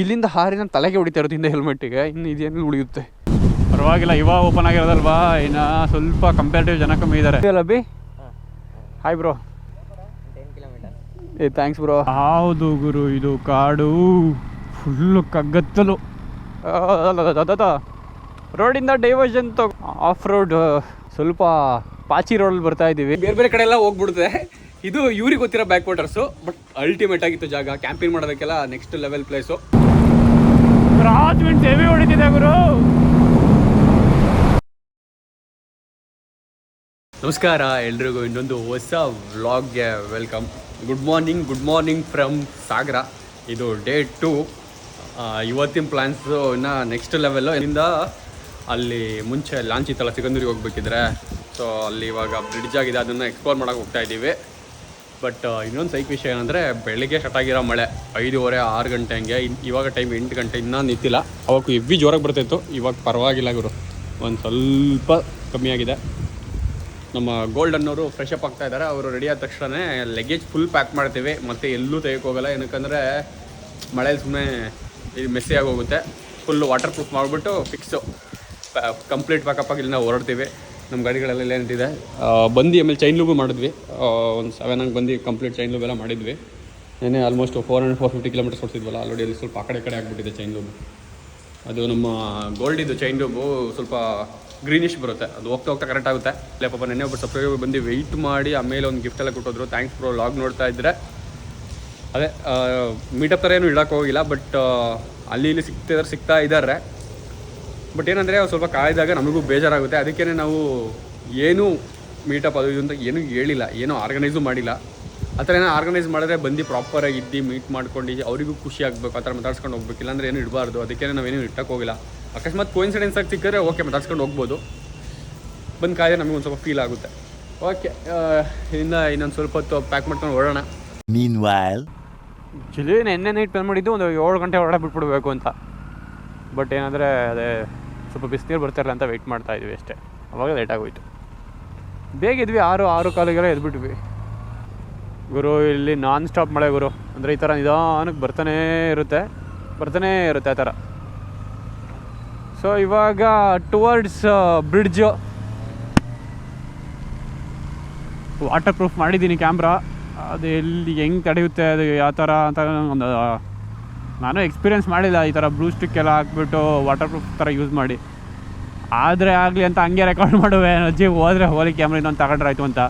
ಇಲ್ಲಿಂದ ಹಾರಿ ನಾನು ತಲೆಗೆ ಹೊಡಿತಾ ಇರೋದು ಹಿಂದೆ ಹೆಲ್ಮೆಟ್ಟಿಗೆ. ಇನ್ನು ಇದೇನು ಉಳಿಯುತ್ತೆ. ಪರವಾಗಿಲ್ಲ ಇವಾಗ ಓಪನ್ ಆಗಿರೋದಲ್ವಾ? ಇನ್ನ ಸ್ವಲ್ಪ ಕಂಪೇರಿಟಿವ್ ಜನ ಕಮ್ಮಿ ಇದ್ದಾರೆ ಅಭಿ? ಹಾಯ್ ಬ್ರೋ ಏ ಥ್ಯಾಂಕ್ಸ್ ಬ್ರೋ ಹೌದು ಗುರು ಇದು ಕಾಡು. ಫುಲ್ಲು ಕಗ್ಗತ್ತಲು. ರೋಡಿಂದ ಡೈವರ್ಷನ್ ತಗೋ ಆಫ್ ರೋಡ್ ಸ್ವಲ್ಪ ಪಾಚಿ ರೋಡಲ್ಲಿ ಬರ್ತಾ ಇದ್ದೀವಿ. ಬೇರೆ ಬೇರೆ ಕಡೆ ಎಲ್ಲ ಹೋಗ್ಬಿಡುತ್ತೆ. ಇದು ಇವ್ರಿಗೆ ಗೊತ್ತಿರೋ ಬ್ಯಾಕ್ ವಾಟರ್ಸು ಬಟ್ ಅಲ್ಟಿಮೇಟ್ ಆಗಿತ್ತು ಜಾಗ. Camping ಮಾಡೋದಕ್ಕೆಲ್ಲ next level place cross winds heavy ಹೊಡಿತಿದೆ ಗುರು. ನಮಸ್ಕಾರ, ಎಲ್ರಿಗೂ ಇನ್ನೊಂದು ಹೊಸ ವ್ಲಾಗ್ಗೆ welcome. Good morning good morning from Sagara. ಇದು ಡೇ ಟು. ಇವತ್ತಿನ ಪ್ಲ್ಯಾನ್ಸು ಇನ್ನು ನೆಕ್ಸ್ಟ್ ಲೆವೆಲ್ಲು ಇಲ್ಲಿಂದ ಅಲ್ಲಿ ಮುಂಚೆ ಲಾಂಚ್ ಇತ್ತಲ್ಲ ಸಿಗಂದೂರಿಗೆ ಹೋಗ್ಬೇಕಿದ್ರೆ. ಸೊ ಅಲ್ಲಿ ಇವಾಗ ಬ್ರಿಡ್ಜ್ ಆಗಿದೆ, ಅದನ್ನು ಎಕ್ಸ್ಪ್ಲೋರ್ ಮಾಡೋಕೆ ಹೋಗ್ತಾ ಇದ್ದೀವಿ. ಬಟ್ ಇನ್ನೊಂದು ಸೈಕ್ ವಿಷಯ ಏನಂದರೆ, ಬೆಳಿಗ್ಗೆ ಸ್ಟಾರ್ಟ್ ಆಗಿರೋ ಮಳೆ, ಐದೂವರೆ, ಆರು ಗಂಟೆ ಹಂಗೆ ಇವಾಗ ಟೈಮ್ ಎಂಟು ಗಂಟೆ, ಇನ್ನೂ ನಿಂತಿಲ್ಲ. ಅವಾಗ ಎವ್ವಿ ಜೋರಾಗಿ ಬರ್ತಿತ್ತು, ಇವಾಗ ಪರವಾಗಿಲ್ಲ ಗುರು. ಒಂದು ಸ್ವಲ್ಪ ಕಮ್ಮಿ ಆಗಿದೆ. ನಮ್ಮ ಗೋಲ್ಡ್ ಅನ್ನೋರು ಫ್ರೆಶ್ ಅಪ್ ಆಗ್ತಾ ಇದ್ದಾರೆ ಅವರು ರೆಡಿ ಆದ ತಕ್ಷಣ ಲಗೇಜ್ ಫುಲ್ ಪ್ಯಾಕ್ ಮಾಡ್ತೀವಿ. ಮತ್ತೆ ಎಲ್ಲೂ ತೆಗೆಯೋಕೆ ಹೋಗಲ್ಲ. ಏನಕ್ಕಂದರೆ ಮಳೆಯಲ್ಲಿ ಸುಮ್ಮನೆ ಇದು ಮೆಸ್ಸಿ ಆಗೋಗುತ್ತೆ ಫುಲ್ ವಾಟರ್ ಪ್ರೂಫ್ ಮಾಡಿಬಿಟ್ಟು ಫಿಕ್ಸು ಕಂಪ್ಲೀಟ್ ಪ್ಯಾಕಪ್ ಆಗಿ ಇಲ್ಲಿಂದ ಹೊರಡ್ತೀವಿ. ನಮ್ಮ ಗಾಡಿಗಳೆಲ್ಲ ಏನಿದೆ? ಬಂದು ಆಮೇಲೆ ಚೈನ್ ಲೂಬು ಮಾಡಿದ್ವಿ. ಒಂದು ಸೆವೆನ್ ಹಂಗೆ ಬಂದು ಕಂಪ್ಲೀಟ್ ಚೈನ್ ಲೂಬ್ ಎಲ್ಲ ಮಾಡಿದ್ವಿ. ಏನೇ almost four hundred four fifty kilometres ಕೊಡ್ತಿದ್ವಲ್ಲ already ಅಲ್ಲಿ ಸ್ವಲ್ಪ ಆ ಕಡೆ ಕಡೆ ಆಗಿಬಿಟ್ಟಿದೆ ಚೈನ್ ಲೂಬು ಅದು ನಮ್ಮ ಗೋಲ್ಡಿದು ಚೈನ್ ಲೂಬು ಸ್ವಲ್ಪ ಗ್ರೀನಿಶ್ ಬರುತ್ತೆ. ಅದು ಹೋಗ್ತಾ ಹೋಗ್ತಾ ಕರೆಕ್ಟ್ ಆಗುತ್ತೆ. ಅಲ್ಲೇ ಪಾಪ, ನೆನ್ನೆ ಒಬ್ಬರು ಸಬ್ಸ್ಕ್ರೈಬರ್ ಬಂದು ವೆಯ್ಟ್ ಮಾಡಿ ಆಮೇಲೆ ಒಂದು ಗಿಫ್ಟ್ ಎಲ್ಲ ಕೊಟ್ಟೋದ್ರು. ಥ್ಯಾಂಕ್ಸ್ ಬ್ರೋ ಲಾಗ್ ನೋಡ್ತಾ ಇದ್ದರೆ ಅದೇ ಮೀಟಪ್ ಥರ ಏನು ಇಡೋಕ್ಕೋಗಿಲ್ಲ ಬಟ್ ಅಲ್ಲಿ ಇಲ್ಲಿ ಸಿಗ್ತಿದ್ದಾರೆ ಸಿಗ್ತಾ ಇದ್ದಾರೆ. ಬಟ್ ಏನಂದರೆ ಸ್ವಲ್ಪ ಕಾಯ್ದಾಗ ನಮಗೂ ಬೇಜಾರಾಗುತ್ತೆ. ಅದಕ್ಕೇ ನಾವು ಏನೂ ಮೀಟಪ್ ಅದು ಇದು ಅಂತ ಏನೂ ಹೇಳಿಲ್ಲ ಏನೂ ಆರ್ಗನೈಸು ಮಾಡಿಲ್ಲ. ಆ ಥರ ಏನೋ ಆರ್ಗನೈಸ್ ಮಾಡಿದ್ರೆ ಬಂದು ಪ್ರಾಪರಾಗಿ ಇದ್ದು ಮೀಟ್ ಮಾಡ್ಕೊಂಡು ಅವರಿಗೂ ಖುಷಿ ಆಗಬೇಕು ಆ ಥರ ಮಾತಾಡ್ಸ್ಕೊಂಡು ಹೋಗ್ಬೇಕು. ಇಲ್ಲಾಂದ್ರೆ ಏನು ಇಡಬಾರ್ದು. ಅದಕ್ಕೆ ನಾವೇನು ಇಟ್ಟಕ್ಕೆ ಹೋಗಿಲ್ಲ. ಅಕಸ್ಮಾತ್ ಕೋಇನ್ಸಿಡೆನ್ಸ್ ಆಗಿ ಸಿಕ್ಕಿದ್ರೆ ಓಕೆ ಮಾತಾಡ್ಸ್ಕೊಂಡು ಹೋಗ್ಬೋದು. ಬಂದು ಕಾಯ್ದೆ ನಮಗೆ ಒಂದು ಸ್ವಲ್ಪ ಫೀಲ್ ಆಗುತ್ತೆ. ಓಕೆ ಇನ್ನು ಇನ್ನೊಂದು ಸ್ವಲ್ಪ ಹೊತ್ತು ಪ್ಯಾಕ್ ಮಾಡ್ಕೊಂಡು ಹೊರಡೋಣ Meanwhile, ಆ್ಯಕ್ಚುಲಿ ನೆನ್ನೆ ನೈಟ್ ಪ್ಲಾನ್ ಮಾಡಿದ್ದು ಒಂದು ಏಳು ಗಂಟೆ ಹೊರಡ ಬಿಟ್ಬಿಡ್ಬೇಕು ಅಂತ. ಬಟ್ ಏನಂದರೆ ಅದೇ ಸ್ವಲ್ಪ ಬಿಸಿನೀರು ಬರ್ತಾರಲ್ಲ ಅಂತ ವೆಯ್ಟ್ ಮಾಡ್ತಾ ಇದ್ವಿ ಅಷ್ಟೇ. ಅವಾಗ ಲೇಟ್ ಆಗೋಯ್ತು. ಬೇಗ ಇದ್ವಿ, ಆರು ಆರು ಕಾಲಿಗೆಲ್ಲ ಎದ್ಬಿಟ್ವಿ. ಗುರು, ಇಲ್ಲಿ ನಾನ್ ಸ್ಟಾಪ್ ಮಳೆ ಗುರು. ಅಂದರೆ ಈ ಥರ ನಿಧಾನಕ್ಕೆ ಬರ್ತಾನೇ ಇರುತ್ತೆ. ಬರ್ತಾನೇ ಇರುತ್ತೆ ಆ ಥರ ಸೊ ಇವಾಗ ಟುವರ್ಡ್ಸ್ ಬ್ರಿಡ್ಜು ವಾಟರ್ ಪ್ರೂಫ್ ಮಾಡಿದ್ದೀನಿ ಕ್ಯಾಮ್ರಾ ಅದು ಎಲ್ಲಿ, ಹೆಂಗೆ ತಡೆಯುತ್ತೆ, ಅದು ಯಾವ ಥರ ಅಂತ ಒಂದು ನಾನು ಎಕ್ಸ್ಪೀರಿಯೆನ್ಸ್ ಮಾಡಿಲ್ಲ, ಈ ಥರ ಬ್ಲೂ ಸ್ಟಿಕ್ ಎಲ್ಲ ಹಾಕ್ಬಿಟ್ಟು ವಾಟರ್ ಪ್ರೂಫ್ ಥರ ಯೂಸ್ ಮಾಡಿ. ಆದರೆ ಆಗಲಿ ಅಂತ ಹಂಗೆ ರೆಕಾರ್ಡ್ ಮಾಡುವೆ, ಅಜ್ಜಿ, ಹೋದರೆ ಹೋಲಿ ಕ್ಯಾಮ್ರಾ ಇನ್ನೊಂದು ತಗೊಂಡ್ರೆ ಆಯಿತು ಅಂತ.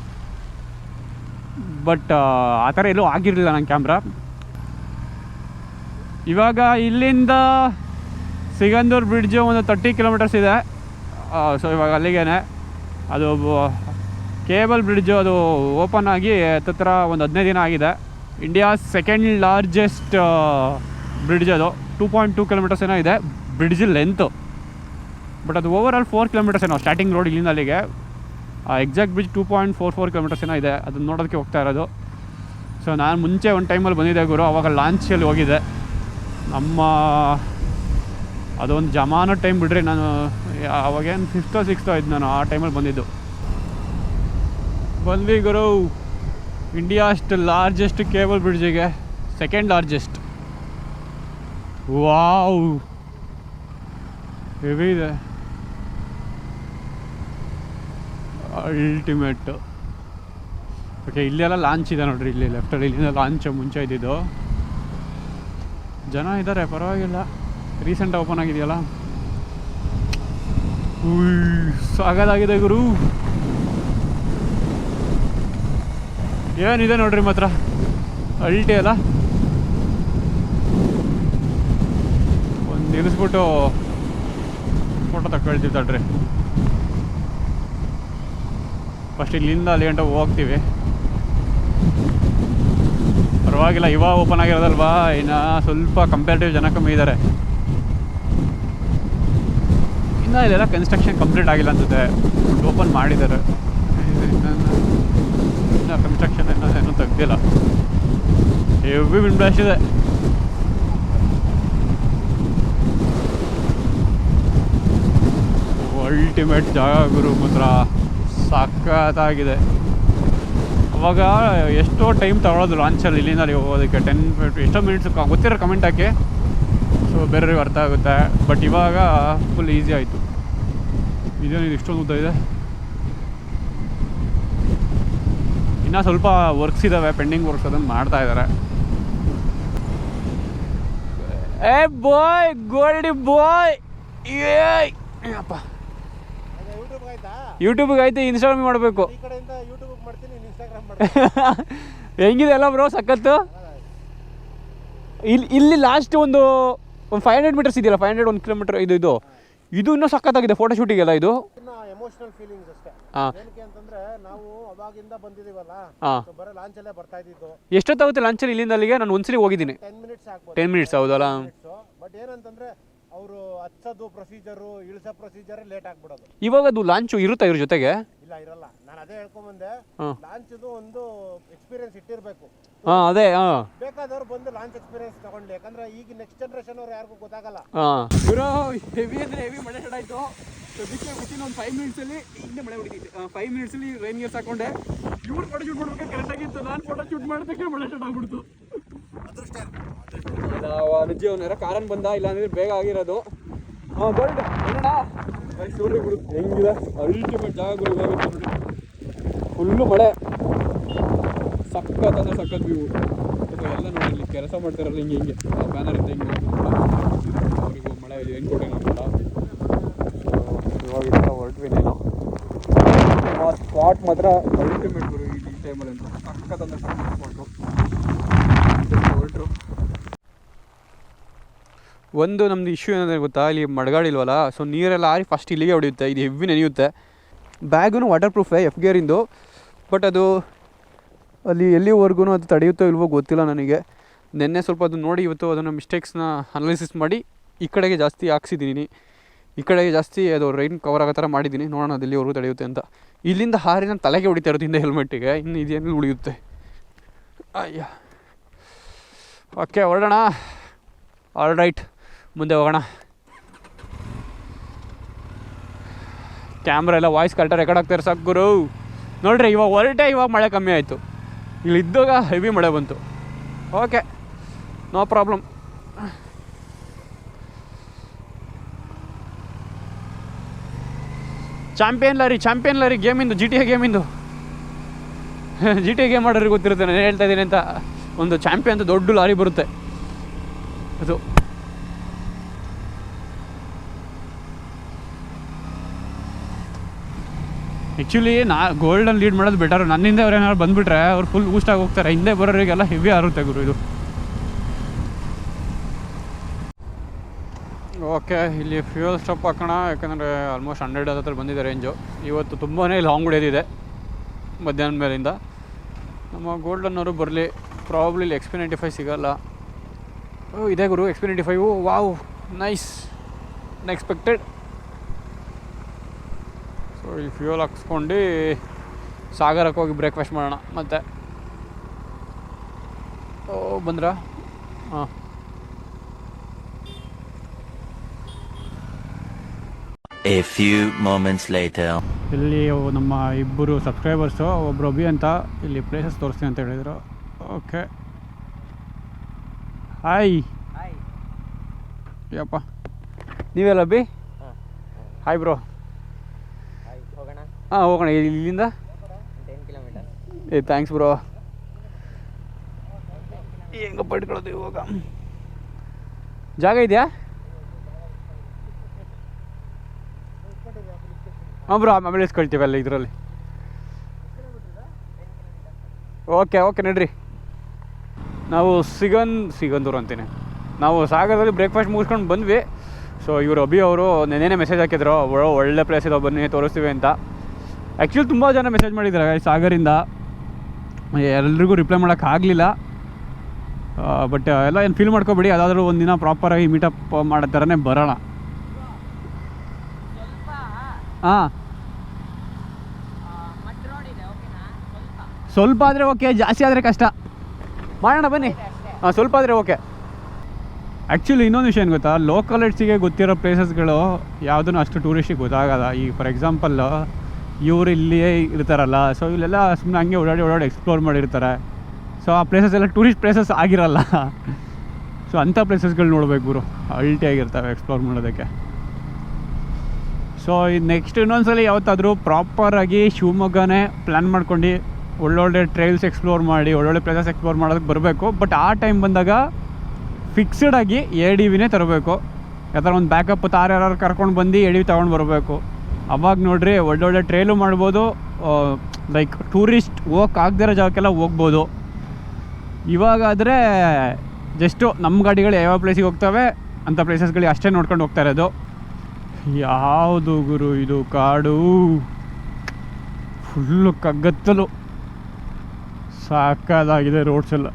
ಬಟ್ ಆ ಥರ ಎಲ್ಲೂ ಆಗಿರಲಿಲ್ಲ ನನ್ನ ಕ್ಯಾಮ್ರಾ ಇವಾಗ ಇಲ್ಲಿಂದ ಸಿಗಂದೂರು ಬ್ರಿಡ್ಜು ಒಂದು ತರ್ಟಿ ಕಿಲೋಮೀಟರ್ಸ್ ಇದೆ. ಸೊ ಇವಾಗ ಅಲ್ಲಿಗೇ ಅದು ಕೇಬಲ್ ಬ್ರಿಡ್ಜು ಅದು ಓಪನ್ ಆಗಿ ತತ್ರ ಒಂದು ಹದಿನೈದು ದಿನ ಆಗಿದೆ. ಇಂಡಿಯಾ ಸೆಕೆಂಡ್ ಲಾರ್ಜೆಸ್ಟ್ ಬ್ರಿಡ್ಜ್ ಅದು. ಟೂ ಪಾಯಿಂಟ್ ಟೂ ಕಿಲೋಮೀಟರ್ಸ್ ಏನೋ ಇದೆ. ಬ್ರಿಡ್ಜ್ ಲೆಂತ್ ಬಟ್ ಅದು ಓವರ್ ಆಲ್ ಫೋರ್ ಕಿಲೋಮೀಟರ್ಸ್ ಏನೋ ಸ್ಟಾರ್ಟಿಂಗ್ ರೋಡ್ ಇಲ್ಲಿಂದ ಅಲ್ಲಿಗೆ. ಆ exact bridge two point four four kilometres ಏನೋ ಇದೆ. ಅದನ್ನು ನೋಡೋದಕ್ಕೆ ಹೋಗ್ತಾ ಇರೋದು. ಸೊ ನಾನು ಮುಂಚೆ ಒಂದು ಟೈಮಲ್ಲಿ ಬಂದಿದ್ದೆ ಗುರು. ಅವಾಗ ಲಾಂಚಲ್ಲಿ ಹೋಗಿದ್ದೆ. ನಮ್ಮ ಅದೊಂದು ಜಮಾನ ಟೈಮ್ ಬಿಡ್ರಿ. ನಾನು ಅವಾಗೇನು ಫಿಫ್ತೋ ಸಿಕ್ಸ್ತೋ ಇದ್ದು ನಾನು ಆ ಟೈಮಲ್ಲಿ ಬಂದಿದ್ದು. ಬಂದ್ವಿ ಗುರು. ಇಂಡಿಯಾ ಅಷ್ಟು ಲಾರ್ಜೆಸ್ಟ್ ಕೇಬಲ್ ಬ್ರಿಡ್ಜಿಗೆ ಸೆಕೆಂಡ್ ಲಾರ್ಜೆಸ್ಟ್ ವಾವ್ ಹೆವಿ ಇದೆ. ಅಲ್ಟಿಮೇಟ್ ಓಕೆ ಇಲ್ಲೆಲ್ಲ ಲಾಂಚ್ ಇದೆ ನೋಡ್ರಿ ಇಲ್ಲಿ ಲೆಫ್ಟಲ್ಲಿ ಇಲ್ಲಿಂದ ಲಾಂಚ್ ಮುಂಚೆ ಇದ್ದಿದ್ದು. ಜನ ಇದ್ದಾರೆ ಪರವಾಗಿಲ್ಲ. ರೀಸೆಂಟ್ ಓಪನ್ ಆಗಿದೆಯಲ್ಲ. ಸಾಗದಾಗಿದೆ ಗುರು. ಏನಿದೆ ನೋಡ್ರಿ ಮಾತ್ರ? ಅಲ್ಟಿ ಅಲ್ಲ? ನಿಲ್ಲಿಸ್ಬಿಟ್ಟು ಫೋಟೋ ತಗೊಳ್ತೀವಿ ತಡ್ರಿ ಫಸ್ಟ್ ಇಲ್ಲಿಂದ ಅಲ್ಲಿ ಗಂಟೆ ಹೋಗ್ತೀವಿ. ಪರವಾಗಿಲ್ಲ ಇವಾಗ ಓಪನ್ ಆಗಿರೋದಲ್ವಾ? ಇನ್ನು ಸ್ವಲ್ಪ ಕಂಪೇರಿಟಿವ್ ಜನ ಕಮ್ಮಿ ಇದ್ದಾರೆ ಇನ್ನು ಇಲ್ಲೆಲ್ಲ ಕನ್ಸ್ಟ್ರಕ್ಷನ್ ಕಂಪ್ಲೀಟ್ ಆಗಿಲ್ಲ ಅನ್ಸುತ್ತೆ. ಓಪನ್ ಮಾಡಿದ್ದಾರೆ. ಇನ್ನೂ ಕನ್ಸ್ಟ್ರಕ್ಷನ್ ಏನೋ ಏನೂ ತೆಗ್ದಿಲ್ಲ. ಹೆವಿ ವಿಂಡ್ ಬ್ಲಾಸ್ಟ್ ಇದೆ. ಅಲ್ಟಿಮೇಟ್ ಜಾಗ ಗುರು ಮಾತ್ರ. ಸಖತ್ತಾಗಿದೆ. ಅವಾಗ ಎಷ್ಟೋ ಟೈಮ್ ತಗೊಳ್ಳೋದು ಲಾಂಚಲ್ಲಿ ಇಲ್ಲಿಂದ ಅಲ್ಲಿ ಹೋಗೋದಕ್ಕೆ. ಟೆನ್ ಎಷ್ಟೋ ಮಿನಿಟ್ಸ್ ಗೊತ್ತಿರೋ ಕಮೆಂಟ್ ಹಾಕಿ. ಸೊ ಬೇರೆಯವ್ರಿಗೆ ಅರ್ಥ ಆಗುತ್ತೆ. ಬಟ್ ಇವಾಗ ಫುಲ್ ಈಸಿ ಆಯಿತು. ಇದೇನು ಇದು ಇಷ್ಟೊಂದು ಉದ್ದ ಇದೆ. ಇನ್ನೂ ಸ್ವಲ್ಪ ವರ್ಕ್ಸ್ ಇದ್ದಾವೆ ಪೆಂಡಿಂಗ್ ವರ್ಕ್ಸ್ ಅದನ್ನು ಮಾಡ್ತಾ ಇದ್ದಾರೆ ಏ ಬಾಯ್ ಗೋಲ್ಡಿ ಬಾಯ್ ಏಯ್, ಅಪ್ಪ. ಯೂಟ್ಯೂಬ್ ಆಯ್ತಾ ಇನ್ಸ್ಟಾಗ್ರಾಮ್ ಮಾಡಬೇಕು. ಹೆಂಗಿದೆ ಅಲ್ಲ ಬ್ರೋ ಸಖತ್ತು? ಇಲ್ಲಿ ಇಲ್ಲಿ ಲಾಸ್ಟ್ ಒಂದು ಒಂದು ಫೈವ್ ಹಂಡ್ರೆಡ್ ಮೀಟರ್ಸ್ ಇದೆಯಲ್ಲ ಫೈವ್ ಹಂಡ್ರೆಡ್ ಒಂದು ಕಿಲೋಮೀಟರ್ ಇದು ಇದು. ಇದು ಇನ್ನೂ ಸಖತ್ತಾಗಿದೆ ಫೋಟೋ ಶೂಟಿಗೆಲ್ಲ ಇದು. ಎಮೋಷನಲ್ ಫೀಲಿಂಗ್ಸ್ ಅಷ್ಟೇ. ಏನಕ್ಕೆ ಅಂತಂದ್ರೆ ನಾವು ಅವಾಗಿಂದ ಬಂದಿದೀವಲ್ಲ ಬರೀ ಲಾಂಚ್ ಅಲ್ಲೇ ಬರ್ತಾ ಇದ್ದಿದ್ದು. ಎಷ್ಟೊತ್ತಾಗುತ್ತೆ ಲಂಚಲ್ಲಿ ಇಲ್ಲಿಂದ ಅಲ್ಲಿಗೆ? ನಾನು ಒಂದ್ಸಲಿ ಹೋಗಿದ್ದೀನಿ. ಟೆನ್ ಮಿನಿಟ್ಸ್ ಟೆನ್ ಮಿನಿಟ್ಸ್ ಹೌದಲ್ಲ? ಬಟ್ ಏನಂತಂದ್ರೆ ಅವರು ಹಚ್ಚೋದು ಪ್ರೊಸೀಜರು ಇಳಿಸೋ ಪ್ರೊಸೀಜರ್ ಲೇಟ್ ಆಗ್ಬಿಡೋದು. ಇವಾಗ ಅದು ಲಾಂಚ್ ಇರುತ್ತಾ ಇವ್ರ ಜೊತೆಗೆ? ಇಲ್ಲ ಇರಲ್ಲ. ನಾನು ಅದೇ ಹೇಳ್ಕೊಂಬಂದೆ. ಹಾಂ. ಲಾಂಚ್ದು ಒಂದು ಎಕ್ಸ್ಪೀರಿಯನ್ಸ್ ಇಟ್ಟಿರಬೇಕು. ಹಾಂ ಅದೇ ಹಾಂ. ಬೇಕಾದವ್ರು ಬಂದು ಲಾಂಚ್ ಎಕ್ಸ್ಪೀರಿಯನ್ಸ್ ತಗೊಂಡ್ಲಿ. ಯಾಕಂದ್ರೆ ಈಗ ನೆಕ್ಸ್ಟ್ ಜನರೇಷನ್ ಅವ್ರು ಯಾರಿಗೂ ಗೊತ್ತಾಗಲ್ಲ. ಹಾಂ. ಗುರು ಹೆವಿ ಅಂದರೆ ಹೆವಿ ಮಳೆ ಸ್ಟಾರ್ಟ್ ಆಯಿತು. ವಿತಿನ್ ಒಂದು ಫೈವ್ ಮಿನಿಟ್ಸಲ್ಲಿ ಹಿಂದೆ ಮಳೆ ಹೊಡಿತೈತೆ. ಫೈವ್ ಮಿನಿಟ್ಸಲ್ಲಿ ರೈನ್ ಗೇರ್ಸ್ ಹಾಕೊಂಡೆ. ಇವ್ರು ಫೋಟೋ ಶೂಟ್ ಮಾಡ್ಬೇಕು ಕರೆಕ್ಟಾಗಿತ್ತು ನಾನು ಫೋಟೋ ಶೂಟ್ ಮಾಡೋದಕ್ಕೆ ಮಳೆ ಸ್ಟಾರ್ಟ್ ಆಗ್ಬಿಡ್ತು. ನಿಜ ಯಾರ ಕಾರನ್ ಬಂದ ಇಲ್ಲ ಅಂದ್ರೆ ಬೇಗ ಆಗಿರೋದು. ಹಾಂ ಗುರು ಅಲ್ಟಿಮೇಟ್ ಗುರು ಫುಲ್ಲು ಮಳೆ. ಸಖತ್ ಅಂದ್ರೆ ಸಖತ್ ಎಲ್ಲ ನೋಡಿ ಕೆಲಸ ಮಾಡ್ತಾರಲ್ಲ ಹಿಂಗೆ ಹಿಂಗೆ. ಬ್ಯಾನರ್ ಇದ್ದ ಹಿಂಗೆ ಅವರಿಗೂ ಮಳೆ ಇಲ್ಲಿ ಏನು ಕೊಟ್ಟೆ ನೋಡಲ್ಲ ಇವಾಗ ಇಲ್ಲ ಹೊರಟ್ವಿ ನೀನು. ಆ ಸ್ಪಾಟ್ ಮಾತ್ರ ಅಲ್ಟಿಮೇಟ್ ಗುರು ಈ ಟೈಮಲ್ಲಿ ಅಂತ. ಸಖತ್ ಅಂದ್ರೆ ಸಖತ್ ಸ್ಪಾಟು ಹೊರಟು ಒಂದು ನಮ್ಮದು ಇಶ್ಯೂ ಏನಂದರೆ ಗೊತ್ತಾ, ಇಲ್ಲಿ ಮಡಗಾಡಿಲ್ವಲ್ಲ ಸೊ ನೀರೆಲ್ಲ ಆರಿ ಫಸ್ಟ್ ಇಲ್ಲಿಗೆ ಹೊಡೆಯುತ್ತೆ, ಇದು ಹೆವಿ ನೆನೆಯುತ್ತೆ. ಬ್ಯಾಗೂ ವಾಟರ್ ಪ್ರೂಫೆ ಎಫ್ ಗೇರಿಂದು ಬಟ್ ಅದು ಅಲ್ಲಿ ಎಲ್ಲಿವರೆಗೂ ಅದು ತಡೆಯುತ್ತೋ ಇಲ್ವೋ ಗೊತ್ತಿಲ್ಲ ನನಗೆ. ನಿನ್ನೆ ಸ್ವಲ್ಪ ಅದು ನೋಡಿ ಇವತ್ತು ಅದನ್ನು ಮಿಸ್ಟೇಕ್ಸ್ನ ಅನಾಲಿಸಿಸ್ ಮಾಡಿ, ಈ ಕಡೆಗೆ ಜಾಸ್ತಿ ಹಾಕ್ಸಿದ್ದೀನಿ ಈ ಕಡೆಗೆ ಜಾಸ್ತಿ ಅದು ರೈನ್ ಕವರ್ ಆಗೋ ಥರ ಮಾಡಿದ್ದೀನಿ, ನೋಡೋಣ ಅದು ಎಲ್ಲಿವರೆಗೂ ತಡೆಯುತ್ತೆ ಅಂತ. ಇಲ್ಲಿಂದ ಹಾರಿ ನಾನು ತಲೆಗೆ ಹೊಡಿತಾ ಇರೋದು ಹಿಂದೆ ಹೆಲ್ಮೆಟ್ಟಿಗೆ ಇನ್ನು ಇದೇನು ಉಳಿಯುತ್ತೆ? ಅಯ್ಯ. ಓಕೆ ಹೊರಡೋಣ. ಆಲ್ ರೈಟ್ ಮುಂದೆ ಹೋಗೋಣ. ಕ್ಯಾಮ್ರಾ ಎಲ್ಲ ವಾಯ್ಸ್ ಕರೆಕ್ಟಾಗಿ ರೆಕಾರ್ಡ್ ಆಗ್ತಾರೆ ಸಾಕು ಗುರು. ನೋಡ್ರಿ, ಇವಾಗ ಹೊರಟೆ ಇವಾಗ ಮಳೆ ಕಮ್ಮಿ ಆಯಿತು. ಇಲ್ಲಿದ್ದಾಗ ಹೆವಿ ಮಳೆ ಬಂತು. Okay no problem champion lorry champion lorry ಗೇಮಿಂದು G T A ಗೇಮಿಂದು ಜಿ ಟಿ ಎ ಗೇಮ್ ಮಾಡೋರಿಗೆ ಗೊತ್ತಿರುತ್ತೆ, ನಾನು ಹೇಳ್ತಾ ಇದ್ದೀನಿ ಅಂತ. ಒಂದು ಚಾಂಪಿಯನ್ ದೊಡ್ಡ ಲಾರಿ ಬರುತ್ತೆ. ಅದು ಆ್ಯಕ್ಚುಲಿ ನಾ ಗೋಲ್ಡನ್ ಲೀಡ್ ಮಾಡೋದು ಬೆಟರ್ ನನ್ನಿಂದ ಅವ್ರು ಏನಾದ್ರು ಬಂದುಬಿಟ್ರೆ ಅವ್ರು ಫುಲ್ ಬೂಸ್ಟಾಗಿ ಹೋಗ್ತಾರೆ. ಹಿಂದೆ ಬರೋರಿಗೆಲ್ಲ ಹೆವಿ ಆರುತ್ತೆ ಗುರು ಇದು. ಓಕೆ ಇಲ್ಲಿ ಫ್ಯೂಯಲ್ ಸ್ಟಾಪ್ ಹಾಕೋಣ. ಯಾಕಂದರೆ ಆಲ್ಮೋಸ್ಟ್ ಹಂಡ್ರೆಡ್ ಹತ್ರ ಬಂದಿದೆ ರೇಂಜು ಇವತ್ತು ತುಂಬಾ ಲಾಂಗ್ ಹೊಡೆಯೋದಿದೆ ಮಧ್ಯಾಹ್ನ ಮೇಲಿಂದ. ನಮ್ಮ ಗೋಲ್ಡನ್ ಅವರು ಬರಲಿ ಪ್ರಾಬ್ಲಿ ಇಲ್ಲಿ ಎಕ್ಸ್ಪಿ ನೈಂಟಿ ಫೈವ್ ಸಿಗೋಲ್ಲ. ಓ, ಇದೆ ಗುರು XP ninety five wow nice unexpected so fuel fuel ಹಾಕ್ಸ್ಕೊಂಡು ಸಾಗರಕ್ಕೆ ಹೋಗಿ ಬ್ರೇಕ್ಫಾಸ್ಟ್ ಮಾಡೋಣ. ಮತ್ತೆ? ಓ ಬಂದ್ರ? ಹಾಂ. A few moments later. ಇಲ್ಲಿ ನಮ್ಮ ಇಬ್ಬರು ಸಬ್ಸ್ಕ್ರೈಬರ್ಸು ಒಬ್ಬರು ಅಭಿ ಅಂತ ಇಲ್ಲಿ ಪ್ಲೇಸಸ್ ತೋರಿಸ್ತೀನಿ ಅಂತ ಹೇಳಿದರು. ಓಕೆ ಹಾಯ್ ಯಪ್ಪ. ನೀವೆಲ್ಲ ಅಭಿ? ಹಾಯ್ ಬ್ರೋ ಹಾಂ, ಹೋಗೋಣ. ಇಲ್ಲಿಂದ? ಏ ಥ್ಯಾಂಕ್ಸ್ ಬ್ರೋ ಹೆಂಗಪ್ಪ ಇಟ್ಕೊಳ್ಳೋದು ಇವಾಗ? ಜಾಗ ಇದೆಯಾ? ಹಾಂ ಬ್ರೋ ಆಮೇಲೆ ಇಸ್ಕೊಳ್ತೀವಿ ಅಲ್ಲ ಇದರಲ್ಲಿ. ಓಕೆ ಓಕೆ ನಡ್ರಿ. ನಾವು ಸಿಗನ್, ಸಿಗಂದೂರು ಅಂತೀನಿ. ನಾವು ಸಾಗರದಲ್ಲಿ ಬ್ರೇಕ್ಫಾಸ್ಟ್ ಮುಗಿಸ್ಕೊಂಡು ಬಂದ್ವಿ. ಸೊ ಇವರು ಅಭಿ ಅವರು ನೆನ್ನೆನೇ ಮೆಸೇಜ್ ಹಾಕಿದ್ರು. ಒಳ್ಳೆ ಪ್ಲೇಸ್ ಇದಾವೆ, ಬನ್ನಿ, ತೋರಿಸ್ತೀವಿ ಅಂತ. ಆ್ಯಕ್ಚುಲಿ ತುಂಬ ಜನ ಮೆಸೇಜ್ ಮಾಡಿದ್ದಾರೆ ಸಾಗರಿಂದ. ಎಲ್ರಿಗೂ ರಿಪ್ಲೈ ಮಾಡೋಕ್ಕಾಗಲಿಲ್ಲ ಬಟ್ ಎಲ್ಲ ಏನು ಫೀಲ್ ಮಾಡ್ಕೊಬೇಡಿ. ಅದಾದರೂ ಒಂದಿನ ಪ್ರಾಪರಾಗಿ ಮೀಟಪ್ ಮಾಡೋ ಥರನೇ ಬರೋಣ. ಹಾಂ. ಸ್ವಲ್ಪ. ಆದರೆ ಓಕೆ ಜಾಸ್ತಿ ಆದರೆ ಕಷ್ಟ. ಮಾಡೋಣ ಬನ್ನಿ. ಹಾಂ ಸ್ವಲ್ಪ ಆದರೆ ಓಕೆ ಆ್ಯಕ್ಚುಲಿ ಇನ್ನೊಂದು ವಿಷಯ ಏನು ಗೊತ್ತಾ? ಲೋಕಲಿಟ್ಸಿಗೆ ಗೊತ್ತಿರೋ ಪ್ಲೇಸಸ್ಗಳು ಯಾವುದನ್ನು ಅಷ್ಟು ಟೂರಿಸ್ಟಿಗೆ ಗೊತ್ತಾಗಲ್ಲ. ಈಗ ಫಾರ್ ಎಕ್ಸಾಂಪಲ್ ಇವರು ಇಲ್ಲಿಯೇ ಇರ್ತಾರಲ್ಲ. ಸೊ ಇಲ್ಲೆಲ್ಲ ಸುಮ್ಮನೆ ಹಂಗೆ ಓಡಾಡಿ ಓಡಾಡಿ ಎಕ್ಸ್ಪ್ಲೋರ್ ಮಾಡಿರ್ತಾರೆ. ಸೊ ಆ ಪ್ಲೇಸಸ್ ಎಲ್ಲ ಟೂರಿಸ್ಟ್ ಪ್ಲೇಸಸ್ ಆಗಿರಲ್ಲ. ಸೊ ಅಂಥ ಪ್ಲೇಸಸ್ಗಳು ನೋಡಬೇಕು ಗುರು. ಅಲ್ಟಿ ಆಗಿರ್ತವೆ ಎಕ್ಸ್ಪ್ಲೋರ್ ಮಾಡೋದಕ್ಕೆ. ಸೊ ಇದು ನೆಕ್ಸ್ಟ್ ಇನ್ನೊಂದ್ಸಲ ಯಾವತ್ತಾದರೂ ಪ್ರಾಪರಾಗಿ ಶಿವಮೊಗ್ಗನೇ ಪ್ಲ್ಯಾನ್ ಮಾಡ್ಕೊಂಡು ಒಳ್ಳೊಳ್ಳೆ ಟ್ರೈಲ್ಸ್ ಎಕ್ಸ್ಪ್ಲೋರ್ ಮಾಡಿ, ಒಳ್ಳೊಳ್ಳೆ ಪ್ಲೇಸಸ್ ಎಕ್ಸ್ಪ್ಲೋರ್ ಮಾಡೋದಕ್ಕೆ ಬರಬೇಕು. ಬಟ್ ಆ ಟೈಮ್ ಬಂದಾಗ ಫಿಕ್ಸ್ಡ್ ಆಗಿ ಎ ಡಿ ವಿನೇ ತರಬೇಕು. ಯಾವ್ದಾರ ಒಂದು ಬ್ಯಾಕಪ್ ತಾರ ಯಾರು ಕರ್ಕೊಂಡು ಬಂದು ಎಡಿ ತೊಗೊಂಡು ಬರಬೇಕು. ಅವಾಗ ನೋಡ್ರಿ ಒಳ್ಳೊಳ್ಳೆ ಟ್ರೈಲು ಮಾಡ್ಬೋದು ಲೈಕ್ ಟೂರಿಸ್ಟ್ ಹೋಗಕ್ಕೆ ಆಗದಿರೋ ಜಾಗಕ್ಕೆಲ್ಲ ಹೋಗ್ಬೋದು. ಇವಾಗಾದರೆ ಜಸ್ಟು ನಮ್ಮ ಗಾಡಿಗಳು ಯಾವ ಪ್ಲೇಸಿಗೆ ಹೋಗ್ತವೆ ಅಂಥ ಪ್ಲೇಸಸ್ಗಳಿಗೆ ಅಷ್ಟೇ ನೋಡ್ಕೊಂಡು ಹೋಗ್ತಾ ಇರೋದು. ಯಾವುದು ಗುರು ಇದು ಕಾಡು? ಫುಲ್ಲು ಕಗ್ಗತ್ತಲು. ಸಾಕಾದಾಗಿದೆ ರೋಡ್ಸ್ ಎಲ್ಲ.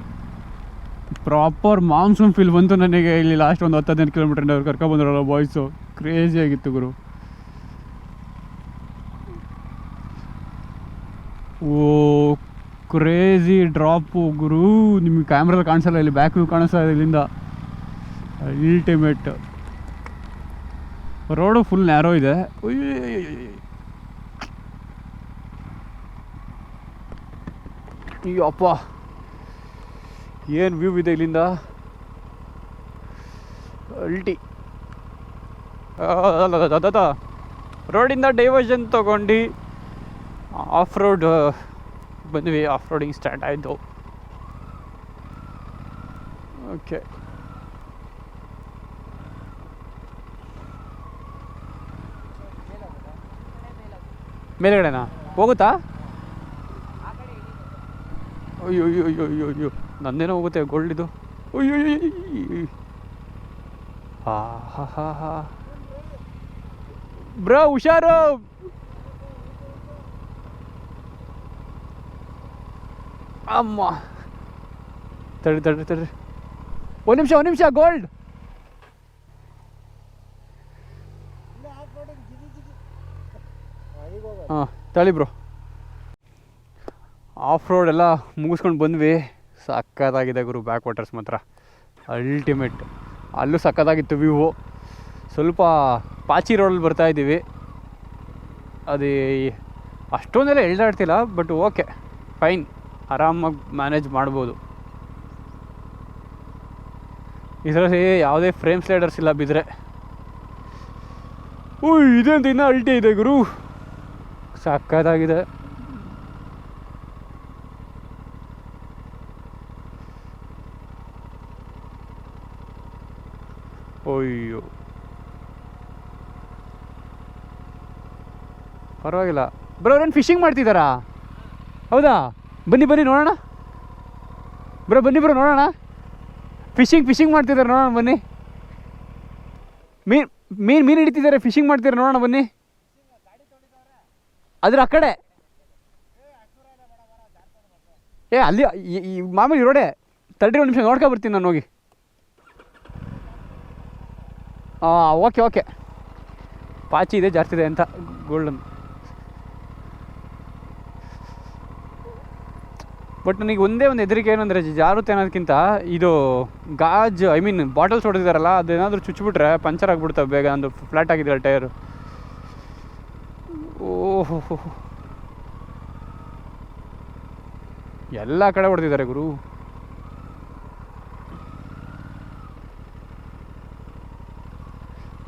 ಪ್ರಾಪರ್ ಮಾನ್ಸೂನ್ ಫೀಲ್ ಬಂತು ನನಗೆ ಇಲ್ಲಿ ಲಾಸ್ಟ್ ಒಂದು ಹತ್ತು ಹದಿನೈದು ಕಿಲೋಮೀಟರ್ ಅವ್ರು ಕರ್ಕೊಬಂದ್ರಲ್ಲ ಬಾಯ್ಸು ಕ್ರೇಜಿ ಆಗಿತ್ತು ಗುರು. ಓ ಕ್ರೇಜಿ ಡ್ರಾಪು ಗುರು, ನಿಮಗೆ ಕ್ಯಾಮ್ರಲ್ಲಿ ಕಾಣಿಸಲ್ಲ, ಇಲ್ಲಿ ಬ್ಯಾಕ್ ವ್ಯೂ ಕಾಣಿಸ್ತಾ ಇದೆ ಇಲ್ಲಿಂದ. ಅಲ್ಟಿಮೇಟ್ ರೋಡು ಫುಲ್ ನ್ಯಾರೋ ಇದೆ. ಅಯ್ಯೋ ಅಯ್ಯಪ್ಪ ಏನು ವ್ಯೂ ಇದೆ ಇಲ್ಲಿಂದ ಅಲ್ಟಿ ರೋಡಿಂದ ಡೈವರ್ಷನ್ ತಗೊಂಡು ಆಫ್ ರೋಡ್ ಬಂದ್ವಿ ಆಫ್ ರೋಡಿಂಗ್ ಸ್ಟಾರ್ಟ್ ಆಯಿತು ಓಕೆ ಮೇಲ್ಗಡೆನಾ? ಹೋಗುತ್ತಾ? ಅಯ್ಯೋ ಅಯ್ಯೋ ಅಯ್ಯೋ ಅಯ್ಯೋ ಅಯ್ಯೋ ನಂದೇನೋ ಹೋಗುತ್ತೆ ಗೋಲ್ಡ್ ಇದು. ಅಯ್ಯೋ. ಹಾ ಹಾ ಹಾ ಹಾ ಬ್ರೋ ಹುಷಾರು ಅಮ್ಮ. ತಡಿ ತಡ್ರಿ ತಡ್ರಿ. ಒಂದು ನಿಮಿಷ ಒಂದು ನಿಮಿಷ ಗೋಲ್ಡ್ ಹಾಂ ತಳಿ ಬ್ರೋ ಆಫ್ ರೋಡ್ ಎಲ್ಲ ಮುಗಿಸ್ಕೊಂಡು ಬಂದ್ವಿ. ಸಕ್ಕತ್ತಾಗಿದೆ ಗುರು ಬ್ಯಾಕ್ ವಾಟರ್ಸ್ ಮಾತ್ರ. ಅಲ್ಟಿಮೇಟ್ ಅಲ್ಲೂ ಸಕ್ಕತ್ತಾಗಿತ್ತು ವ್ಯೂವು ಸ್ವಲ್ಪ ಪಾಚಿ ರೋಡಲ್ಲಿ ಬರ್ತಾ ಇದ್ದೀವಿ. ಅದು, ಅಷ್ಟೊಂದೆಲ್ಲ ಎಳ್ದಾಡ್ತಿಲ್ಲ ಬಟ್ ಓಕೆ ಫೈನ್ ಆರಾಮಾಗಿ ಮ್ಯಾನೇಜ್ ಮಾಡ್ಬೋದು. ಇದರಲ್ಲಿ ಯಾವುದೇ ಫ್ರೇಮ್ ಸ್ಲೈಡರ್ಸ್ ಇಲ್ಲ ಬಿದ್ದರೆ ಓ ಇದೊಂದು ಇನ್ನೂ ಅಲ್ಟಿ ಇದೆ ಗುರು? ಸಕ್ಕತ್ತಾಗಿದೆ ಅಯ್ಯೋ. ಪರವಾಗಿಲ್ಲ. ಬ್ರೋ ಫಿಶಿಂಗ್ ಮಾಡ್ತಿದ್ದಾರಾ ಹೌದಾ? ಬನ್ನಿ ಬನ್ನಿ, ನೋಡೋಣ. ಬ್ರೋ, ಬನ್ನಿ, ಬ್ರೋ, ನೋಡೋಣ. ಫಿಶಿಂಗ್ ಫಿಶಿಂಗ್ ಮಾಡ್ತಿದ್ದಾರೆ, ನೋಡೋಣ, ಬನ್ನಿ. ಮೀನ್, ಮೀನು ಮೀನು ಹಿಡಿತಿದ್ದಾರೆ, ಫಿಶಿಂಗ್ ಮಾಡ್ತಿದ್ದಾರೆ, ನೋಡೋಣ, ಬನ್ನಿ. ಅದ್ರ ಆ ಕಡೆ. ಏ, ಅಲ್ಲಿ ಮಾಮೂಲಿ ರೋಡೆ. ತರ್ಟಿ ಒಂದು ನಿಮಿಷ ನೋಡ್ಕೊ ಬರ್ತೀನಿ ನಾನು ಹೋಗಿ. ಹಾಂ ಓಕೆ ಓಕೆ. ಪಾಚಿ ಇದೆ, ಜಾಸ್ತಿ ಇದೆ ಅಂತ, ಗೋಲ್ಡನ್. ಬಟ್ ನನಗೆ ಒಂದೇ ಒಂದು ಹೆದರಿಕೆ ಏನಂದರೆ ಜಾರುತ್ತೆ ಅನ್ನೋದಕ್ಕಿಂತ ಇದು ಗಾಜ್ ಐ ಮೀನ್ ಬಾಟಲ್ಸ್ ಹೊಡೆದಿದ್ದಾರಲ್ಲ, ಅದೇನಾದರೂ ಚುಚ್ಚಿಬಿಟ್ರೆ ಪಂಚರ್ ಆಗಿಬಿಡ್ತವೆ ಬೇಗ, ಒಂದು ಫ್ಲಾಟ್ ಆಗಿದೆ ಟೈರು. ಓಹೋ ಎಲ್ಲ ಕಡೆ ಹೊಡೆದಿದ್ದಾರೆ ಗುರು.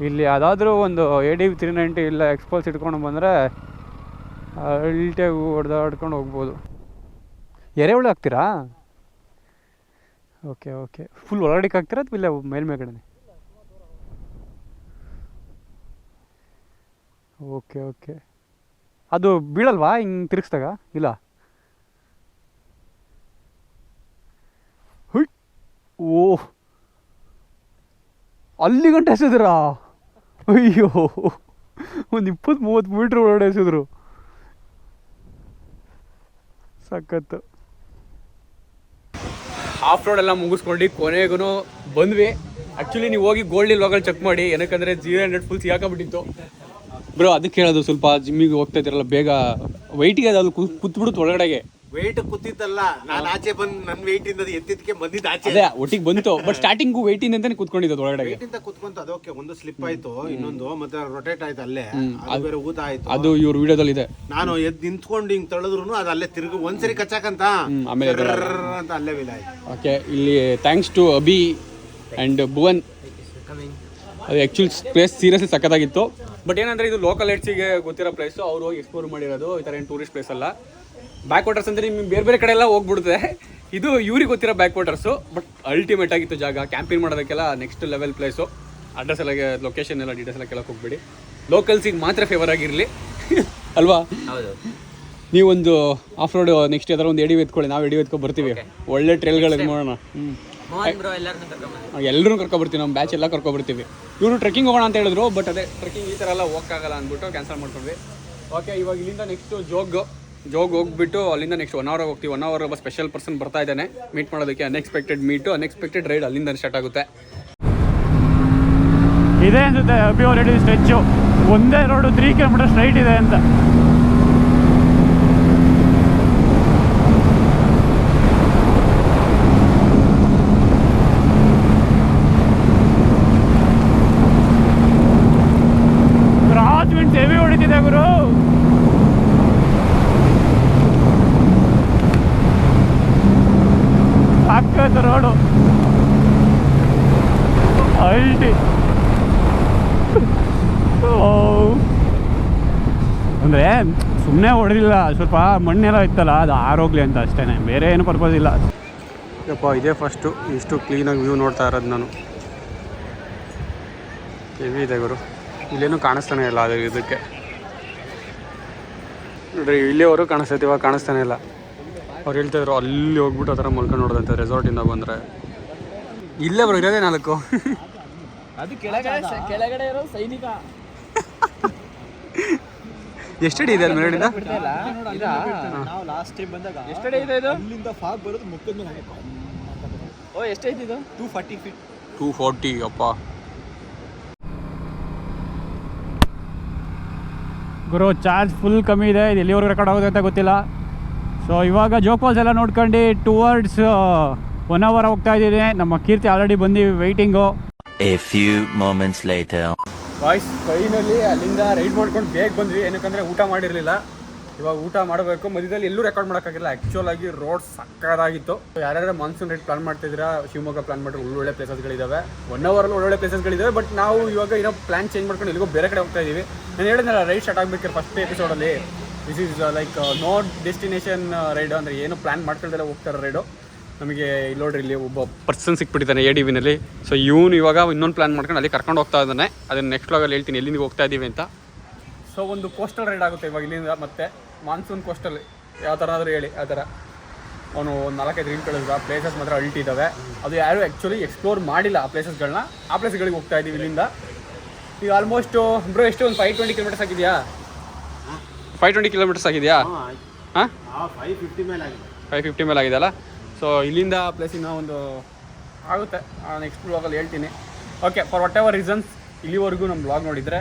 ಇಲ್ಲಿ ಯಾವುದಾದ್ರೂ ಒಂದು ಎ ಡಿ ತ್ರೀ ನೈಂಟಿ ಇಲ್ಲ ಎಕ್ಸ್ಪೋಲ್ಸ್ ಇಟ್ಕೊಂಡು ಬಂದರೆ ಅಲ್ಟಿಯಾಗಿ ಹೊಡೆದಾಡ್ಕೊಂಡು ಹೋಗ್ಬೋದು. ಎರೆಹುಳು ಹಾಕ್ತೀರಾ? ಓಕೆ ಓಕೆ ಫುಲ್ ಒಳಗಡೆಗೆ ಹಾಕ್ತೀರಾ ಅಥವಾ ಇಲ್ಲ ಮೇಲ್ಮೇಗಡೆ ಓಕೆ ಓಕೆ ಅದು ಬೀಳಲ್ವಾ ಹಿಂಗೆ ತಿರುಗಿಸ್ದಾಗ? ಇಲ್ಲ? ಹುಯ್! ಓ! ಅಲ್ಲಿ ಗಂಟೆ ಎಸೆದ್ರಾ? ಅಯ್ಯೋ! ಒಂದು ಇಪ್ಪತ್ತು ಮೂವತ್ತು ಮೀಟ್ರ್ ಒಳಗಡೆ ಎಸೆದ್ರು. ಸಖತ್ತು. ಆಫ್ ರೋಡ್ ಎಲ್ಲ ಮುಗಿಸ್ಕೊಂಡು ಕೊನೆಗೂ ಬಂದ್ವಿ. ಆ್ಯಕ್ಚುಲಿ ನೀವು ಹೋಗಿ ಗೋಲ್ಡ್ ಲೋಕಲ್ ಚೆಕ್ ಮಾಡಿ, ಏನಕ್ಕಂದ್ರೆ ಜೀರೋ ಹಂಡ್ರೆಡ್ ಫುಲ್ ಸಿಗಾಕಬಿಟ್ಟಿತ್ತು ಬ್ರೋ ಅದಕ್ಕೆ ಹೇಳೋದು ಸ್ವಲ್ಪ ಜಿಮ್ಮಿಗೆ ಹೋಗ್ತಾ ಇದ್ದೀರಲ್ಲ, ಬೇಗ ವೈಟಿಗೆ ಅದು ಕೂತ್ಬಿಡುತ್ತೆ ಒಳಗಡೆಗೆ. ವೆಯ್ಟ್ ಕೂತಿದ್ದಲ್ಲ ನಾನು ಆಚೆ ಬಂದು ನನ್ನ ವೆಯ್ಟ್ ಇಂದ ಎತ್ತಿದ್ಕೆ ಬಂದಿದ್ದ ಆಚೆ. ಅದೇ ಒಟ್ಟಿಗೆ ಬಂತು. ಬಟ್ ಸ್ಟಾರ್ಟಿಂಗು ವೈಟಿಂದ ಅಂತಾನೆ ಕೂತ್ಕೊಂಡಿದ್ದು ಒಳಗಡೆ. ವೆಯ್ಟ್ ಇಂದ ಕುತ್ಕೊಂತ ಅದಕ್ಕೆ ಒಂದು ಸ್ಲಿಪ್ ಆಯ್ತು ಇನ್ನೊಂದು ಮತ್ತೆ ರೊಟೇಟ್ ಆಯ್ತು ಅಲ್ಲೇ. ಅದು ಬೇರೆ ಊತ ಆಯ್ತು. ಅದು ಇವ್ರ ವಿಡಿಯೋದಲ್ಲಿ ಇದೆ. ನಾನು ಎದ್ದು ನಿಂತ್ಕೊಂಡು ಹಿಂಗ್ ತಳೆದ್ರು ಅದು ಅಲ್ಲೇ ತಿರುಗಿ ಒಂದ್ಸರಿ ಕಚ್ಚಾಕಂತ ಆಮೇಲೆ ಅಂತ ಅಲ್ಲೇ ವಿಲ ಆಯ್ತು. ಓಕೆ ಇಲ್ಲಿ thanks to Abhi and Bhuvan. ಅದು ಆ್ಯಕ್ಚುಲಿ ಪ್ಲೇಸ್ ಸೀರಿಯಸ್ಲಿ ಸಕ್ಕತ್ತಾಗಿತ್ತು ಬಟ್ ಏನಂದರೆ ಇದು ಲೋಕಲ್ ಹೆಡ್ಸಿಗೆ ಗೊತ್ತಿರೋ ಪ್ಲೇಸು ಅವ್ರು ಹೋಗಿ ಎಕ್ಸ್ಪ್ಲೋರ್ ಮಾಡಿರೋದು ಈ ಥರ ಏನು ಟೂರಿಸ್ಟ್ ಪ್ಲೇಸ್ ಅಲ್ಲ. ಬ್ಯಾಕ್ ವಾಟರ್ಸ್ ಅಂದರೆ ನಿಮ್ಗೆ ಬೇರೆ ಬೇರೆ ಕಡೆ ಎಲ್ಲ ಹೋಗ್ಬಿಡುತ್ತೆ. ಇದು ಇವ್ರಿಗೆ ಗೊತ್ತಿರೋ ಬ್ಯಾಕ್ ವಾಟರ್ಸು ಬಟ್ ಅಲ್ಟಿಮೇಟ್ ಆಗಿತ್ತು ಜಾಗ. ಕ್ಯಾಂಪಿಂಗ್ ಮಾಡೋದಕ್ಕೆಲ್ಲ ನೆಕ್ಸ್ಟ್ ಲೆವೆಲ್ ಪ್ಲೇಸು ಅಡ್ರೆಸ್ ಎಲ್ಲ ಲೊಕೇಶನ್ ಎಲ್ಲ ಡೀಟೇಲ್ಸ್ ಎಲ್ಲ ಕೇಳೋಕೆ ಹೋಗ್ಬೇಡಿ. ಲೋಕಲ್ಸಿಗೆ ಮಾತ್ರ ಫೇವರ್ ಆಗಿರಲಿ. ಅಲ್ವಾ? ಹೌದು. ನೀವೊಂದು ಆಫ್ ರೋಡ್ ನೆಕ್ಸ್ಟ್ ಯಾವ್ದಾರ ಒಂದು ಎಡಿ ಎತ್ಕೊಳ್ಳಿ. ನಾವು ಎಡಿ ಎತ್ಕೊಂಡು ಬರ್ತೀವಿ. ಒಳ್ಳೆ ಟ್ರೈಲ್ಗಳಿಗೆ ಮಾಡೋಣ ಹ್ಞೂ ಎಲ್ಲರೂ ಕರ್ಕೊಬರ್ತೀವಿ ನಮ್ಮ ಬ್ಯಾಚ್ ಎಲ್ಲ ಕರ್ಕೊಬರ್ತೀವಿ ಇವರು ಟ್ರೆಕ್ಕಿಂಗ್ ಹೋಗೋಣ ಅಂತ ಹೇಳಿದ್ರು ಬಟ್ ಅದೇ ಟ್ರೆಕ್ಕಿಂಗ್ ಈ ಥರ ಎಲ್ಲ ಹೋಗಕ್ಕಾಗಲ್ಲ ಅಂದ್ಬಿಟ್ಟು ಕ್ಯಾನ್ಸಲ್ ಮಾಡ್ಕೊಂಡ್ವಿ. ಓಕೆ ಇವಾಗ ಇಲ್ಲಿಂದ ನೆಕ್ಸ್ಟು ಜೋಗ್ ಜೋಗ್ ಹೋಗ್ಬಿಟ್ಟು ಅಲ್ಲಿಂದ ನೆಕ್ಸ್ಟ್ ಒನ್ ಅವರ್ ಹೋಗ್ತೀವಿ. ಒನ್ ಅವರ್ ಒಬ್ಬ ಸ್ಪೆಷಲ್ ಪರ್ಸನ್ ಬರ್ತಾ ಇದ್ದಾನೆ. ಮೀಟ್ ಮಾಡೋದಕ್ಕೆ ಅನ್ಎಕ್ಸ್ಪೆಕ್ಟೆಡ್ ಮೀಟು ಅನ್ಎಕ್ಸ್ಪೆಕ್ಟೆಡ್ ರೈಡ್ ಅಲ್ಲಿಂದ ಸ್ಟಾರ್ಟ್ ಆಗುತ್ತೆ. ಇದೆ ಅನ್ಸುತ್ತೆ ಅಭಿ ಸ್ಟ್ರೆಚ್ಚು ಒಂದೇ ರೋಡು ತ್ರೀ ಕಿಲೋಮೀಟರ್ ಸ್ಟ್ರೈಟ್ ಇದೆ ಅಂತ ಕ್ರಾಸ್ ವಿಂಡ್ಸ್ ಹೆವಿ ಹೊಡಿತಿದೆ ಗುರು ಸಾಕತ್ತು ರೋಡು ಅಲ್ಟಿ ಅಂದರೆ ಸುಮ್ಮನೆ ಹೊಡೆದಿಲ್ಲ ಸ್ವಲ್ಪ ಮಣ್ಣೆಲ್ಲ ಇತ್ತಲ್ಲ ಅದು ಆರೋಗ್ಲಿ ಅಂತ ಅಷ್ಟೇ ಬೇರೆ ಏನು ಪರ್ಪಸ್ ಇಲ್ಲ. ಯಪ್ಪ ಇದೇ ಫಸ್ಟು ಇಷ್ಟು ಕ್ಲೀನಾಗಿ ವ್ಯೂ ನೋಡ್ತಾ ಇರೋದು ನಾನು. ಹೆವಿ ಇದೆ ಗುರು. ಇಲ್ಲೇನು ಕಾಣಿಸ್ತಾನೆ ಇಲ್ಲ ಅದು ಇದಕ್ಕೆ. ನೋಡ್ರಿ ಇಲ್ಲಿಯವರು ಕಾಣಿಸ್ತೈತೆ ಇವಾಗ ಕಾಣಿಸ್ತಾನೆ ಇಲ್ಲ. ಅವ್ರು ಹೇಳ್ತಿದ್ರು ಅಲ್ಲಿ ಹೋಗ್ಬಿಟ್ಟು ಆ ಥರ ಮಲ್ಕೊಂಡು ನೋಡೋದಂತೆ ರೆಸಾರ್ಟಿಂದ ಬಂದರೆ. ಇಲ್ಲೇ ಬರೋ ಇರೋದೇ ನಾಲ್ಕು. ಅದು ಕೆಳಗಡೆ ಕೆಳಗಡೆ ಇರೋ ಸೈನಿಕ. ಎಷ್ಟಡಿ ಇದೆ ಅಲ್ಲಿ ಮೇಲಿಂದ? ನಾವು ಲಾಸ್ಟ್ ಟೈಮ್ ಬಂದಾಗ ಎಷ್ಟಡೆ ಇದೆ ಇದು? ಇಲ್ಲಿಂದ ಫಾಗ್ ಬರೋದು ಮುಖದ ಮೇಲೆ ಓ ಎಷ್ಟೈತಿ ಇದು? Two forty feet. Two forty ಅಪ್ಪ. ಗುರು ಚಾರ್ಜ್ ಫುಲ್ ಕಮ್ಮಿ ಇದೆ. ಇದು ಎಲ್ಲಿವರೆಗೂ ರೆಕಾರ್ಡ್ ಆಗೋದು ಅಂತ ಗೊತ್ತಿಲ್ಲ. ಸೊ ಇವಾಗ ಜೋಗ್ ಫಾಲ್ಸ್ ಎಲ್ಲ ನೋಡ್ಕೊಂಡು ಟುವರ್ಡ್ಸ್ ಒನ್ ಅವರ್ ಹೋಗ್ತಾ ಇದ್ದೀನಿ ನಮ್ಮ ಕೀರ್ತಿ ಆಲ್ರೆಡಿ ಬಂದು waiting a few moments later. ವಾಯ್ಸ್ ಫೈನಲಿ ಅಲ್ಲಿಂದ ರೈಡ್ ಮಾಡ್ಕೊಂಡು ಬೇಗ ಬಂದ್ವಿ. ಏನಕ್ಕಂದ್ರೆ ಊಟ ಮಾಡಿರಲಿಲ್ಲ. ಇವಾಗ ಊಟ ಮಾಡಬೇಕು. ಮಧ್ಯದಲ್ಲಿ ಎಲ್ಲೂ ರೆಕಾರ್ಡ್ ಮಾಡೋಕ್ಕಾಗಿಲ್ಲ. ಆ್ಯಕ್ಚುಲ್ ಆಗಿ ರೋಡ್ ಸಕ್ಕದಾಗಿತ್ತು. ಯಾರ್ಯಾರು ಮಾನ್ಸೂನ್ ರೈಡ್ ಪ್ಲಾನ್ ಮಾಡ್ತಿದ್ದೀರಾ, ಶಿವಮೊಗ್ಗ ಪ್ಲಾನ್ ಮಾಡಿದ್ರೆ ಒಳ್ಳೊಳ್ಳೆ ಪ್ಲೇಸಸ್ಗಳಿದ್ದಾವೆ ಒನ್ ಅವರಲ್ಲಿ ಒಳ್ಳೊಳ್ಳೆ ಪ್ಲೇಸಸ್ಗಳಿದ್ದಾವೆ ಬಟ್ ನಾವು ಇವಾಗ ಏನೋ ಪ್ಲಾನ್ ಚೇಂಜ್ ಮಾಡ್ಕೊಂಡು ಎಲ್ಲಿಗೋ ಬೇರೆ ಕಡೆ ಹೋಗ್ತಾ ಇದ್ದೀವಿ ನಾನು ಹೇಳಿದ್ನಲ್ಲ ರೈಡ್ ಸ್ಟಾರ್ಟ್ ಆಗಬೇಕಾದ್ರೆ first ಎಪಿಸೋಡಲ್ಲಿ this is like no destination ride ಅಂದರೆ ಏನು ಪ್ಲಾನ್ ಮಾಡ್ಕೊಳ್ದೆಲ್ಲ ಹೋಗ್ತಾರೆ ರೈಡು ನಮಗೆ ಇಲ್ಲಿ ನೋಡ್ರಿ ಇಲ್ಲಿ ಒಬ್ಬ ಪರ್ಸನ್ ಸಿಕ್ಬಿಟ್ಟಿದ್ದಾನೆ ಎ ಡಿ ವಿನಲ್ಲಿ ಸೊ ಇವನು ಇವಾಗ ಇನ್ನೊಂದು ಪ್ಲಾನ್ ಮಾಡ್ಕೊಂಡು ಅಲ್ಲಿ ಕರ್ಕೊಂಡು ಹೋಗ್ತಾ ಇದ್ದಾನೆ. ಅದನ್ನ ನೆಕ್ಸ್ಟ್ ವ್ಲಾಗಲ್ಲಿ ಹೇಳ್ತೀನಿ ಎಲ್ಲಿಂದ ಹೋಗ್ತಾ ಇದ್ದೀವಿ ಅಂತ. ಸೊ ಒಂದು ಕೋಸ್ಟಲ್ ರೈಡ್ ಆಗುತ್ತೆ ಇವಾಗ ಇಲ್ಲಿಂದ ಮತ್ತೆ. ಮಾನ್ಸೂನ್ ಕೋಸ್ಟಲ್ ಯಾವ ಥರ ಆದರೂ ಹೇಳಿ ಆ ಥರ ಅವನು ಒಂದು ನಾಲ್ಕೈದು ರೀಲ್ ಕಳಿಸಿದ ಪ್ಲೇಸಸ್ ಮಾತ್ರ ಅಲ್ಟಿ ಇದ್ದಾವೆ ಅದು ಯಾರು ಆ್ಯಕ್ಚುಲಿ ಎಕ್ಸ್ಪ್ಲೋರ್ ಮಾಡಿಲ್ಲ ಆ ಪ್ಲೇಸಸ್ಗಳನ್ನ ಆ ಪ್ಲೇಸ್ಗಳಿಗೆ ಹೋಗ್ತಾ ಇದ್ದೀವಿ ಇಲ್ಲಿಂದ. ಈಗ ಆಲ್ಮೋಸ್ಟ್ ಬ್ರೋ ಎಷ್ಟು ಒಂದು ಫೈವ್ ಟ್ವೆಂಟಿ ಕಿಲೋಮೀಟರ್ಸ್ ಆಗಿದೆಯಾ? ಫೈವ್ ಟ್ವೆಂಟಿ ಕಿಲೋಮೀಟರ್ಸ್ ಆಗಿದೆಯಾ? ಹಾಂ ಫೈವ್ ಫಿಫ್ಟಿ ಮೇಲೆ ಆಗಿದೆ. ಫೈವ್ ಫಿಫ್ಟಿ ಮೇಲೆ ಆಗಿದೆ ಅಲ್ಲ ಸೊ ಇಲ್ಲಿಂದ ಪ್ಲೇಸಿನ ಒಂದು ಆಗುತ್ತೆ. ನೆಕ್ಸ್ಟ್ ಬ್ಲಾಗಲ್ಲಿ ಹೇಳ್ತೀನಿ. Okay for whatever reasons ಇಲ್ಲಿವರೆಗೂ ನಮ್ಮ ಬ್ಲಾಗ್ ನೋಡಿದರೆ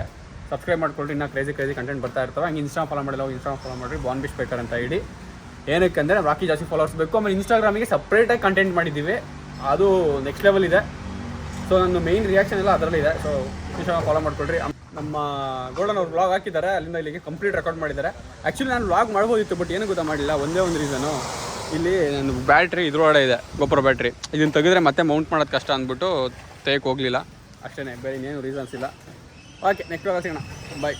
ಸಬ್ಸ್ಕ್ರೈಬ್ ಮಾಡ್ಕೊಳ್ರಿ. ಇನ್ನೂ ಕ್ರೇಜಿ ಕ್ರೇಜಿ ಕಂಟೆಂಟ್ ಬರ್ತಾ ಇರ್ತವೆ. ಹಂಗೆ ಇನ್ಸ್ಟಾ ಫಾಲೋ ಮಾಡಿಲ್ಲ ಇನ್ಸ್ಟಾ ಫಾಲೋ ಮಾಡಿರಿ. ಬಾನ್ ಬಿಶ್ ಬೇಕರ್ ಅಂತ ಹೇಳಿ ಏನಕ್ಕೆ ಅಂದರೆ ರಾಕಿ ಜಾಸ್ತಿ ಫಾಲೋವರ್ಸ್ ಬೇಕು. ಆಮೇಲೆ ಇನ್ಸ್ಟಾಗ್ರಾಮಿಗೆ ಸಪ್ರೇಟಾಗಿ ಕಂಟೆಂಟ್ ಮಾಡಿದ್ದೀವಿ. ಅದು ನೆಕ್ಸ್ಟ್ ಲೆವೆಲ್ ಇದೆ. ಸೊ ನನ್ನ ಮೇಯ್ನ್ ರಿಯಾಕ್ಷನ್ ಎಲ್ಲ ಅದರಲ್ಲಿ ಇದೆ. ಸೊ ಇನ್ಸ್ಟಾಗ್ರಾಮ್ ಫಾಲೋ ಮಾಡ್ಕೊಳ್ರಿ. ನಮ್ಮ ಗೋಲ್ಡನ್ ಅವ್ರು ಬ್ಲಾಗ್ ಹಾಕಿದ್ದಾರೆ. ಅಲ್ಲಿಂದ ಇಲ್ಲಿಗೆ ಕಂಪ್ಲೀಟ್ ರೆಕಾರ್ಡ್ ಮಾಡಿದ್ದಾರೆ. ಆ್ಯಕ್ಚುಲಿ ನಾನು ಬ್ಲಾಗ್ ಮಾಡ್ಬೋದಿತ್ತು ಬಟ್ ಏನು ಗೊತ್ತಾ ಮಾಡಿಲ್ಲ. ಒಂದೇ ಒಂದು ರೀಸನು ಇಲ್ಲಿ ನನ್ನ ಬ್ಯಾಟ್ರಿ ಇದ್ರೊಳಗಡೆ ಇದೆ, ಗೊಬ್ಬರ ಬ್ಯಾಟ್ರಿ. ಇದನ್ನು ತೆಗೆದ್ರೆ ಮತ್ತೆ ಮೌಂಟ್ ಮಾಡೋದು ಕಷ್ಟ ಅಂದ್ಬಿಟ್ಟು ತೇಕ್ ಹೋಗಲಿಲ್ಲ. ಅಷ್ಟೇ ಬೇರೆ ಇನ್ನೇನು ರೀಸನ್ಸ್ ಇಲ್ಲ. ಓಕೆ ನೆಕ್ಸ್ಟ್ ಸಿಗೋಣ. ಬಾಯ್